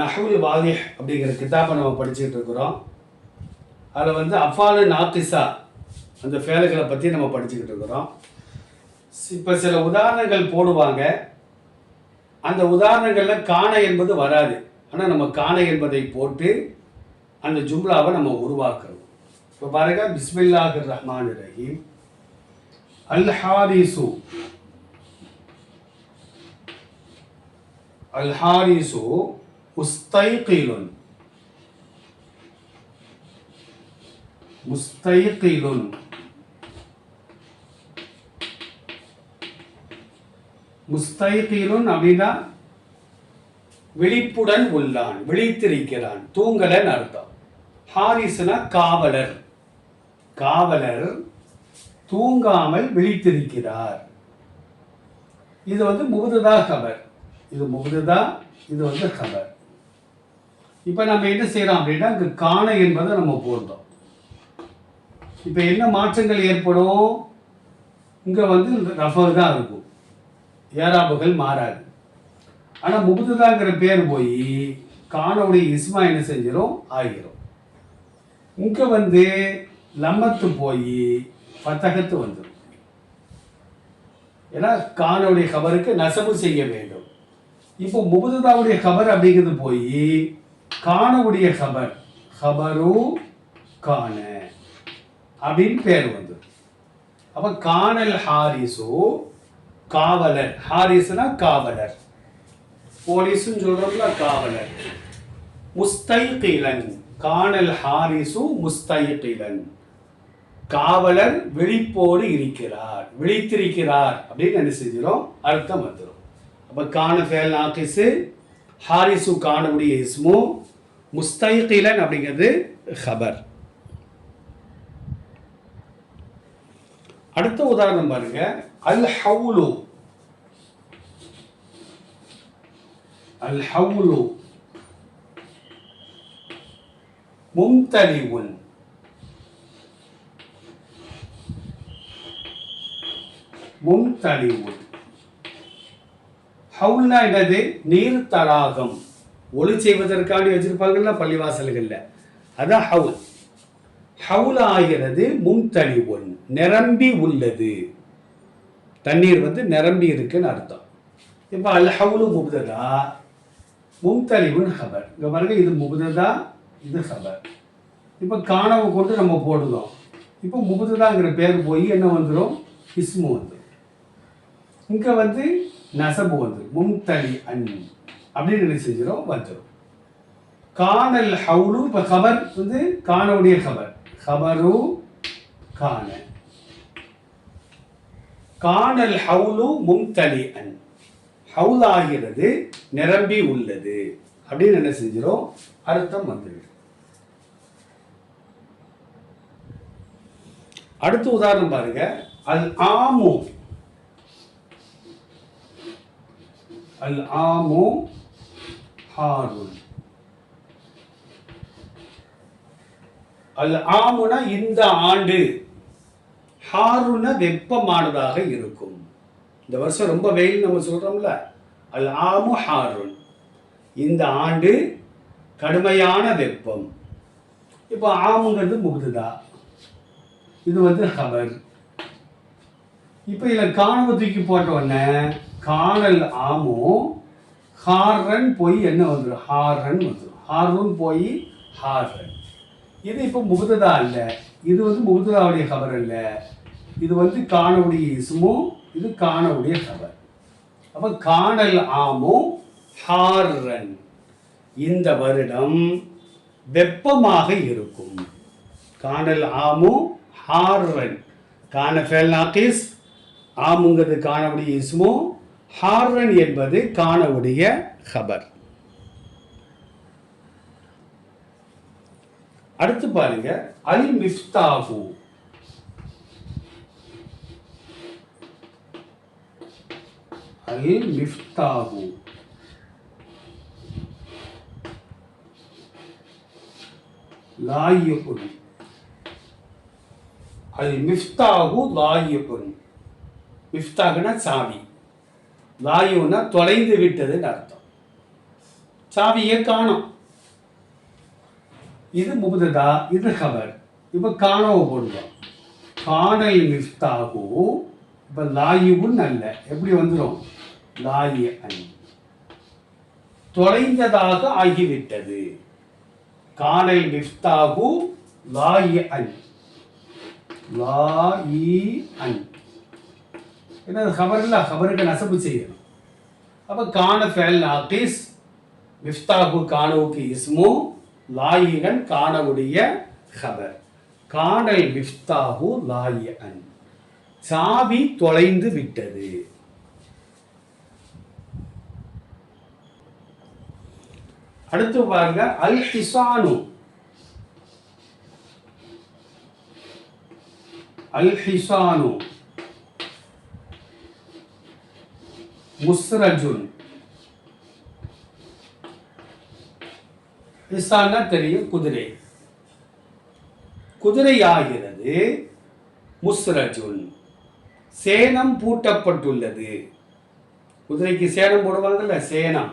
நஹுல் வாதிஹ் அப்படிங்கிற கிதாப்பை நம்ம படிச்சுக்கிட்டு இருக்கிறோம். அதில் வந்து அஃபாலு நாத்திசா அந்த ஃபேலுகளை பற்றி நம்ம படிச்சுக்கிட்டு இருக்கிறோம். இப்போ சில உதாரணங்கள் போடுவாங்க. அந்த உதாரணங்களில் காண என்பது வராது. ஆனால் நம்ம காண என்பதை போட்டு அந்த ஜும்லாவை நம்ம உருவாக்குறோம். இப்போ பாருங்க பிஸ்மில்லாஹ் ரஹ்மான் ரஹீம். அல் ஹாரிசு. அல் ஹாரிசு. முஸ்தைகிலுன் முஸ்தைகிலுன் முஸ்தைகிலுன் அப்படின்னா விழிப்புடன் உள்ளான் விழித்திருக்கிறான் தூங்கலன் அர்த்தம். ஹாரிசுனா காவலர். காவலர் தூங்காமல் விழித்திருக்கிறார். இது வந்து முகுதுதா கபர். இது முகுதுதா இது வந்து கபர். இப்போ நம்ம என்ன செய்கிறோம் அப்படின்னா இங்கே காண என்பதை நம்ம போடுறோம். இப்போ என்ன மாற்றங்கள் ஏற்படும்? இங்கே வந்து ரஃபர் தான் இருக்கும். ஏராபுகள் மாறாது. ஆனால் முகுதுதாங்கிற பேர் போய் காணவுடைய இஸ்மா என்ன செஞ்சிடும் ஆகிரும். இங்கே வந்து லம்மத்து போய் பத்தகத்து வந்துடும் ஏன்னா காணவுடைய கபருக்கு நசவு செய்ய வேண்டும். இப்போ முகுதுதாவுடைய கபர் அப்படிங்கிறது போய் காணவுடைய கபர். கபரு காண. அப்படின்னு பேர் வந்து அப்போ காணல் ஹாரிசு காவலர். ஹாரிஸ்னா காவலர். போலீஸும் சொல்றோம்ல காவலர். முஸ்தைகிலன் காணல் ஹாரிசு முஸ்தைகிலன் காவலர் விழிப்போடு இருக்கிறார். விழித்திருக்கிறார் அப்படின்னு என்ன செஞ்சிடும் அர்த்தம் வந்துடும் அப்போ காண ஃபேல் நாக்கிஸு ஹாரிசு காணவுடைய இஸ்மு முஸ்தைகிலன் அப்படிங்கிறது ஹபர் அடுத்த உதாரணம் பாருங்க. அல் ஹவுலு. அல் ஹவுலு. மும்தலிவுன். மும்தலிவுன். ஹவுல்னா என்னது? நீர் தடாகம். ஒளி செய்வதற்காண்டி வச்சிருப்பாங்கல்ல பள்ளிவாசல்களில். அதான் ஹவுல். ஹவுல் ஆகிறது மும்தலிவுன் நிரம்பி உள்ளது. தண்ணீர் வந்து நிரம்பி இருக்குன்னு அர்த்தம். இப்போ அல் ஹவுலு முபுததா மும்தலிவுன் ஹபர். இங்கே பாருங்க இது முபுததா இது ஹபர். இப்போ காணவை கொண்டு நம்ம போடுதோம் இப்போ முபுததாங்கிற பேர் போய் என்ன வந்துடும் இஸ்மு வந்துடும் இங்கே வந்து நசபு வந்துடும் மும்தலி அன் அப்படின்னு என்ன செஞ்சிடும் வந்துடும் கானல் ஹவுலு இப்போ ஹபர் வந்து கானவுடைய ஹபர் ஹபரு கான கானல் ஹவுலு மும்தலி அன் ஹவுல் ஆகிறது நிரம்பி உள்ளது. அப்படின்னு என்ன செஞ்சிடும் அர்த்தம் வந்துவிடும். அடுத்த உதாரணம் பாருங்க. அல் ஆமு அல் ஆமு ஹாருன். அல் ஆமுனா இந்த ஆண்டு. ஹாருன வெப்பமானதாக இருக்கும். இந்த வருஷம் ரொம்ப வெயில் நம்ம சொல்றோம்ல. அல் ஆமு ஹாருன். இந்த ஆண்டு கடுமையான வெப்பம். இப்போ ஆமுங்கிறது முகுதுதா? இது வந்து ஹவர் இப்போ இதில் காணவ தூக்கி போட்ட உடனே காணல் ஆமோ ஹார்ரன் போய் என்ன வந்துடும் ஹார்ரன் வந்துடும் ஹார்ரன் போய் ஹார்ரன். இது இப்போ முகுததா அல்ல. இது வந்து முகுததாவுடைய கவர் அல்ல. இது வந்து காணவுடைய இசுமோ இது காணவுடைய கவர் அப்போ காணல் ஆமோ ஹார்ரன். இந்த வருடம் வெப்பமாக இருக்கும். காணல் ஆமு ஹார்ரன். காண ஃபேல் நாக்கிஸ் ஆமுங்கிறது காணவுடைய இசுமும் ஹாரன் என்பது காணவுடைய ஹபர் அடுத்து பாருங்க அல் மிஃப்தாஹு அல் மிஃப்தாஹு லாயுகுன் அல் மிஃப்தாஹு லாயுகுன் மிஃப்தாகுனா சாவி. லாயுன்னா தொலைந்து விட்டதுன்னு அர்த்தம். சாவியை காணோம் இது முகுததா இது கவர். இப்போ காணவு போடுவோம். காணல் மிஃப்தாகு இப்போ லாயுன்னு அல்ல. எப்படி வந்துடும் லாயு அன் தொலைந்ததாக ஆகிவிட்டது. காணல் மிஃப்தாகு லாயு அன் லாயி அன் என்ன ஹபர் இல்லை ஹபருக்கு நசப்பு செய்யணும் அப்போ காண ஃபேல் நாக்கிஸ் மிஃப்தாகு காணவுக்கு இஸ்மு லாயிகன் காணவுடைய ஹபர் காணல் மிஃப்தாகு லாயன் சாவி தொலைந்து விட்டது அடுத்து பாருங்க அல் ஹிசானு அல் ஹிசானு முஸ்ரஜுன் ஹிசான்னா தெரியும் குதிரை. குதிரை ஆகிறது முஸ்ரஜுன் சேனம் பூட்டப்பட்டுள்ளது. குதிரைக்கு சேனம் போடுவாங்கல்ல சேனம்.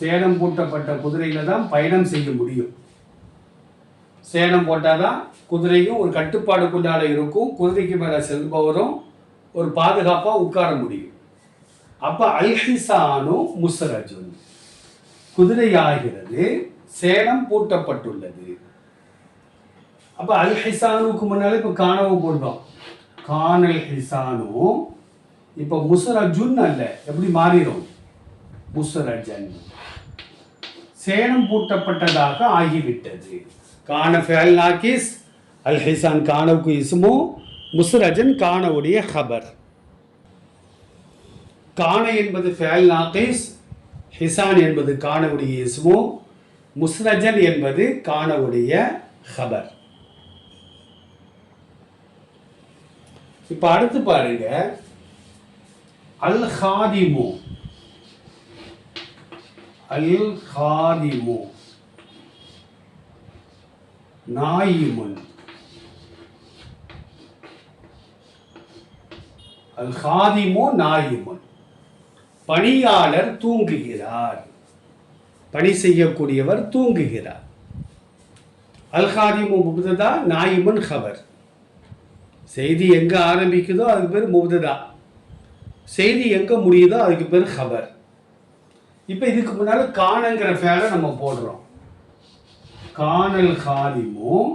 சேனம் பூட்டப்பட்ட குதிரையில தான் பயணம் செய்ய முடியும். சேனம் போட்டாதான் குதிரையும் ஒரு கட்டுப்பாடுக்குள்ளால இருக்கும். குதிரைக்கு மேல செல்பவரும் ஒரு பாதுகாப்பா உட்கார முடியும். அப்போ அல்ஹிசானு முஸ்ரஜுன். குதிரையாகிறது சேலம் பூட்டப்பட்டுள்ளது. அப்போ அல் ஹிசானுக்கு இப்போ இப்ப காணவும் போட்டோம் கானல் ஹிசானும் இப்போ முசரஜுன் அல்ல எப்படி மாறிடும்? முசரஜன் சேலம் பூட்டப்பட்டதாக ஆகிவிட்டது. கான ஃபேல் நாக்கிஸ் அல் ஹிசான் கானவுக்கு இசுமும் முஸ்ரஜன் கானவுடைய ஹபர் கான என்பது ஃபேல் நாக்கிஸ் ஹிசான் என்பது காணவுடைய இஸ்மு முஸ்ரஜன் என்பது காணவுடைய ஹபர் இப்ப அடுத்து பாருங்க அல் ஹாதிமு அல் ஹாதிமு நாயிமுன். அல் ஹாதிமோ நாயுமன். பணியாளர் தூங்குகிறார். பணி செய்யக்கூடியவர் தூங்குகிறார். அல்ஹாதிமு முப்ததா நாயுமன் ஹவர். செய்தி எங்க ஆரம்பிக்குதோ அதுக்கு பேர் முப்ததா. செய்தி எங்க முடியுதோ அதுக்கு பேர் ஹபர் இப்போ இதுக்கு முன்னால் காணங்கிற பேரை நம்ம போடுறோம். காணல் ஹாதிமும்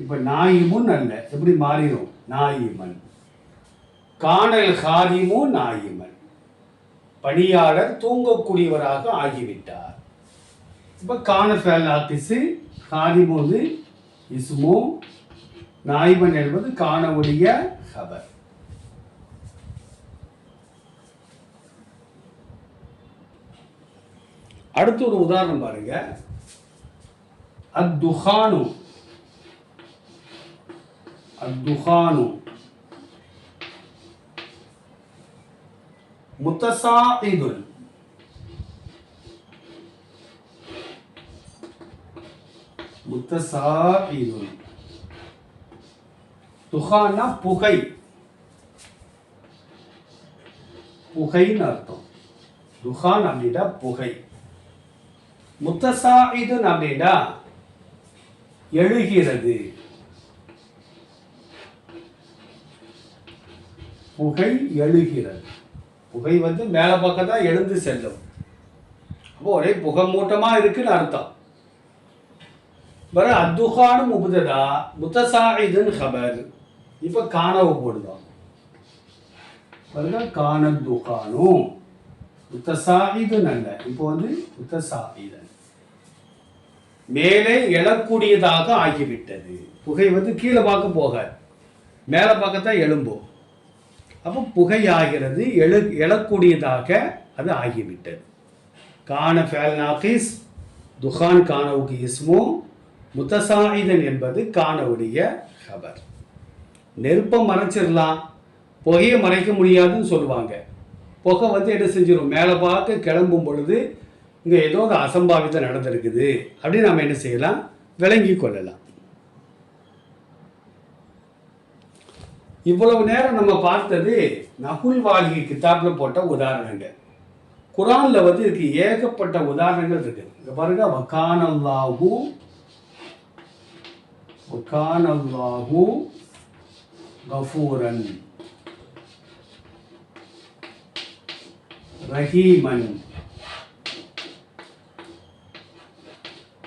இப்போ நாயிமுன் அல்ல. எப்படி மாறிடும் நாயிமன். காணல் ஹாரிமோ நாயுமன் பணியாளர் தூங்கக்கூடியவராக ஆகிவிட்டார். இப்போ காண ஃபேல் ஆத்திசு ஹாதிமோது நாயுமன் நாய்மன் என்பது காணவுடைய ஹபர் அடுத்து ஒரு உதாரணம் பாருங்க. அத்துஹானு. அத்துஹானு. முத்தசாஇதுன் முத்தசாஇதுன் துஹான்னா புகை புகைன்னு அர்த்தம் துஹான் அப்படின்னா புகை முத்தசாஇதுன் அப்படின்னா எழுகிறது புகை எழுகிறது புகை வந்து மேலே பக்கம் தான் எழுந்து செல்லும். அப்போ ஒரே புகை மூட்டமாக இருக்குன்னு அர்த்தம். வர அத்துகானு முபுததா முத்தசாயிதுன்னு ஹபர். இப்போ காணவு போடுதோம். பாருங்க காண துகானு முத்தசாயிதுன்னு அல்ல. இப்போ வந்து முத்தசாயிதன். மேலே எழக்கூடியதாக ஆகிவிட்டது. புகை வந்து கீழே பார்க்க போக மேலே பார்க்கத்தான் எழும்பும். அப்போ புகையாகிறது எழு எழக்கூடியதாக அது ஆகிவிட்டது. கான ஃபேல் நாக்கிஸ் துஹான் கானவுக்கு இஸ்மோ முத்தசாயிதன் என்பது கானவுடைய ஹபர் நெருப்பை மறைச்சிடலாம் புகையை மறைக்க முடியாதுன்னு சொல்லுவாங்க. புகை வந்து என்ன செஞ்சிடும் மேலே பார்க்க கிளம்பும் பொழுது இங்கே ஏதோ ஒரு அசம்பாவிதம் நடந்திருக்குது. அப்படின்னு நம்ம என்ன செய்யலாம்? விளங்கி கொள்ளலாம். இவ்வளவு நேரம் நம்ம பார்த்தது நகுல் வாழ்கி கித்தாப்பில் போட்ட உதாரணங்கள். குரானில் வந்து இதுக்கு ஏகப்பட்ட உதாரணங்கள் இருக்கு. இங்கே பாருங்க வக்கானல்லாஹு வக்கானல்லாஹு கஃபூரன் ரஹீமன்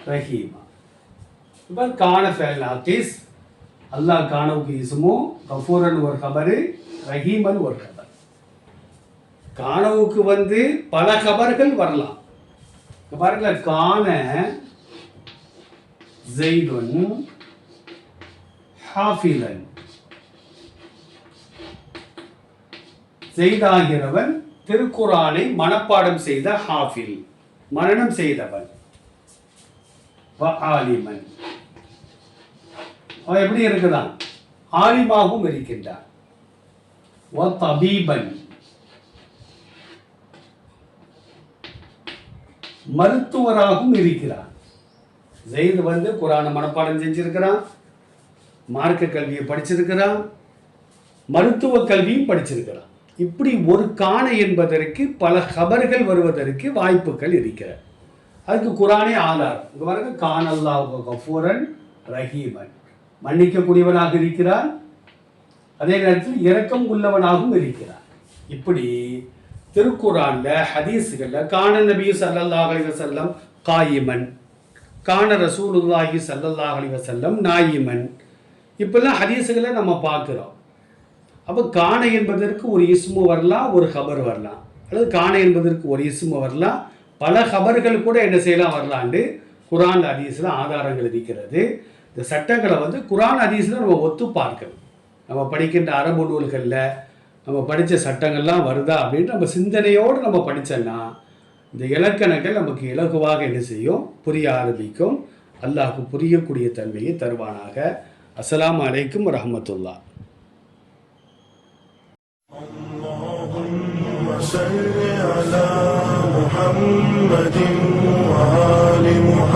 ரஹீமா. இப்போ கான ஃபேல் ஆர்டிஸ்ட் அல்லாஹ் கானவுக்கு இசுமோ கஃபூரன் ஒரு கபரு ரஹீமன் ஒரு கபர். கானவுக்கு வந்து பல கபர்கள் வரலாம். பாருங்க கான ஜெய்துன் ஹாஃபிலன். செய்தாகிறவன் திருக்குறானை மனப்பாடம் செய்த ஹாஃபில் மரணம் செய்தவன். ஆலிமன். அவன் எப்படி இருக்கிறான் ஆலிமாகவும் இருக்கின்றான். வ தபீபன். மருத்துவராகவும் இருக்கிறான். ஜெயித் வந்து குரானை மனப்பாடம் செஞ்சிருக்கிறான். மார்க்க கல்வியை படிச்சிருக்கிறான். மருத்துவ கல்வியும் படிச்சிருக்கிறான். இப்படி ஒரு காண என்பதற்கு பல கபர்கள் வருவதற்கு வாய்ப்புகள் இருக்கிறது. அதுக்கு குரானே ஆதாரம் இங்கே பாருங்க கானல்லாஹ் கஃபூரன் ரஹீமன். மன்னிக்கக்கூடியவனாக இருக்கிறார் அதே நேரத்தில் இரக்கம் உள்ளவனாகவும் இருக்கிறான். இப்படி திருக்குறான்ல ஹதீஸுகளில் காண நபி சல்லல்லாஹ் அலைஹி வஸல்லம் காயிமன் கான ரசூலுல்லாஹி சல்லல்லாஹ் அலைஹி வஸல்லம் நாயிமன். இப்பெல்லாம் ஹதீஸுகளை நம்ம பார்க்குறோம். அப்போ காண என்பதற்கு ஒரு இஸ்மு வரலாம் ஒரு ஹபர் வரலாம். அல்லது காண என்பதற்கு ஒரு இஸ்மு வரலாம். பல ஹபர்கள் கூட என்ன செய்யலாம் வரலாண்டு குரான் ஹதீஸில் ஆதாரங்கள் இருக்கிறது. இந்த சட்டங்களை வந்து குரான் ஹதீஸில் நம்ம ஒத்து பார்க்கணும் நம்ம படிக்கின்ற அரபு நூல்களில் நம்ம படித்த சட்டங்கள்லாம் வருதா அப்படின்னு நம்ம சிந்தனையோடு நம்ம படித்தோன்னா இந்த இலக்கணங்கள் நமக்கு இலகுவாக என்ன செய்யும் புரிய ஆரம்பிக்கும் அல்லாஹ்க்கு புரியக்கூடிய தன்மையை தருவானாக அஸ்ஸலாமு அலைக்கும் ரஹமத்துல்லா اللهم صل على محمد وآل